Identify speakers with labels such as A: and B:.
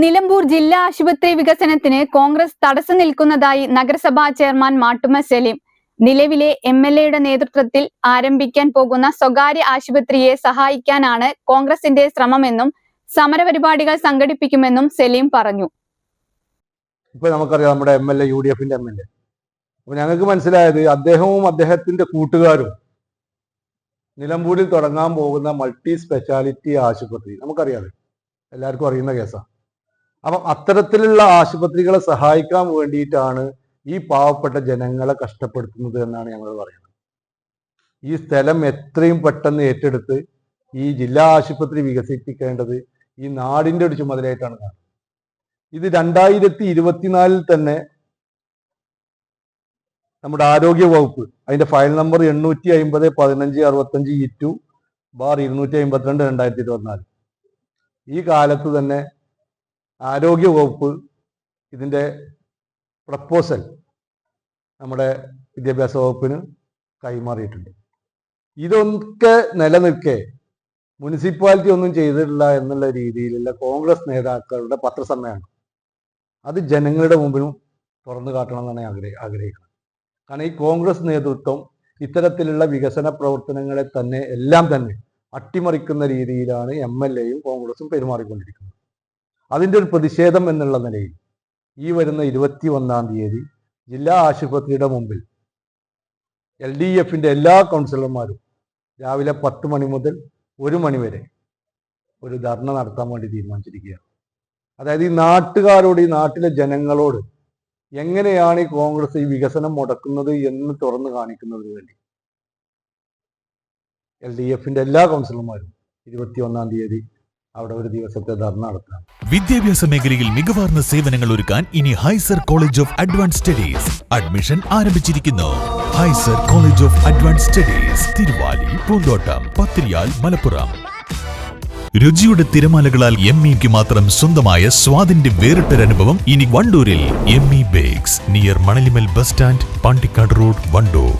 A: നിലമ്പൂർ ജില്ലാ ആശുപത്രി വികസനത്തിന് കോൺഗ്രസ് തടസ്സം നിൽക്കുന്നതായി നഗരസഭാ ചെയർമാൻ മാട്ടുമ സലീം. നിലവിലെ എം എൽ എയുടെ നേതൃത്വത്തിൽ ആരംഭിക്കാൻ പോകുന്ന സ്വകാര്യ ആശുപത്രിയെ സഹായിക്കാനാണ് കോൺഗ്രസിന്റെ ശ്രമമെന്നും സമരപരിപാടികൾ സംഘടിപ്പിക്കുമെന്നും സലീം പറഞ്ഞു.
B: ഇപ്പൊ നമുക്കറിയാം നമ്മുടെ M L A U D എഫിന്റെ എം എൽ എ. അപ്പൊ ഞങ്ങൾക്ക് മനസ്സിലായത് അദ്ദേഹവും അദ്ദേഹത്തിന്റെ കൂട്ടുകാരും നിലമ്പൂരിൽ തുടങ്ങാൻ പോകുന്ന മൾട്ടി സ്പെഷ്യാലിറ്റി ആശുപത്രി നമുക്കറിയാതെ എല്ലാവർക്കും അറിയുന്ന കേസാണ് അപ്പം അത്തരത്തിലുള്ള ആശുപത്രികളെ സഹായിക്കാൻ വേണ്ടിയിട്ടാണ് ഈ പാവപ്പെട്ട ജനങ്ങളെ കഷ്ടപ്പെടുത്തുന്നത് എന്നാണ് ഞങ്ങൾ പറയുന്നത്. ഈ സ്ഥലം എത്രയും പെട്ടെന്ന് ഏറ്റെടുത്ത് ഈ ജില്ലാ ആശുപത്രി വികസിപ്പിക്കേണ്ടത് ഈ നാടിന്റെ ഒരു ചുമതലയായിട്ടാണ് കാണുന്നത്. ഇത് രണ്ടായിരത്തി ഇരുപത്തിനാലിൽ തന്നെ നമ്മുടെ ആരോഗ്യ വകുപ്പ് അതിന്റെ ഫയൽ നമ്പർ എണ്ണൂറ്റി അമ്പത് പതിനഞ്ച് അറുപത്തഞ്ച് ഇ ടു ബാർ ഇരുന്നൂറ്റി അമ്പത്തിരണ്ട് രണ്ടായിരത്തി ഇരുപത്തിനാല് ഈ കാലത്ത് തന്നെ ആരോഗ്യ വകുപ്പ് ഇതിന്റെ പ്രപ്പോസൽ നമ്മുടെ വിദ്യാഭ്യാസ വകുപ്പിന് കൈമാറിയിട്ടുണ്ട്. ഇതൊക്കെ നിലനിൽക്കെ മുനിസിപ്പാലിറ്റി ഒന്നും ചെയ്തിട്ടില്ല എന്നുള്ള രീതിയിലുള്ള കോൺഗ്രസ് നേതാക്കളുടെ പത്രസമ്മേളനം അത് ജനങ്ങളുടെ മുമ്പിലും തുറന്നു കാട്ടണമെന്നാണ് എന്നാണ് ആഗ്രഹി ആഗ്രഹിക്കുന്നത്. കാരണം ഈ കോൺഗ്രസ് നേതൃത്വം ഇത്തരത്തിലുള്ള വികസന പ്രവർത്തനങ്ങളെ തന്നെ എല്ലാം തന്നെ അട്ടിമറിക്കുന്ന രീതിയിലാണ് എം എൽ എയും കോൺഗ്രസും പെരുമാറിക്കൊണ്ടിരിക്കുന്നത്. അതിന്റെ ഒരു പ്രതിഷേധം എന്നുള്ള നിലയിൽ ഈ വരുന്ന ഇരുപത്തി ഒന്നാം തീയതി ജില്ലാ ആശുപത്രിയുടെ മുമ്പിൽ എൽ ഡി എഫിന്റെ എല്ലാ കൗൺസിലർമാരും രാവിലെ പത്ത് മണി മുതൽ ഒരു മണി വരെ ഒരു ധർണ നടത്താൻ വേണ്ടി തീരുമാനിച്ചിരിക്കുകയാണ്. അതായത് ഈ നാട്ടുകാരോട് ഈ നാട്ടിലെ ജനങ്ങളോട് എങ്ങനെയാണ് ഈ കോൺഗ്രസ് ഈ വികസനം മുടക്കുന്നത് എന്ന് തുറന്നു കാണിക്കുന്നതിന് വേണ്ടി എൽ ഡി എഫിന്റെ എല്ലാ കൗൺസിലർമാരും ഇരുപത്തി ഒന്നാം തീയതി അവിടെ ഒരു ദിവസത്തെ ധർണ നടത്താം.
C: വിദ്യാഭ്യാസ മേഖലയിൽ മികവാർന്ന സേവനങ്ങൾ ഒരുക്കാൻ ഇനി Haizer college of advance studies admission ആരംഭിച്ചിരിക്കുന്നു. Haizer college of advance studies Thiruvali Poonthottam Pathiriyal Malappuram. രുചിയുടെ തിരമാലകളാൽ എം ഇക്ക് മാത്രം സ്വന്തമായ സ്വാദിന്റെ വേറിട്ടൊരനുഭവം ഇനി വണ്ടൂരിൽ. M E Bakes near Manalimal bus stand Pandikkad road Wandoor.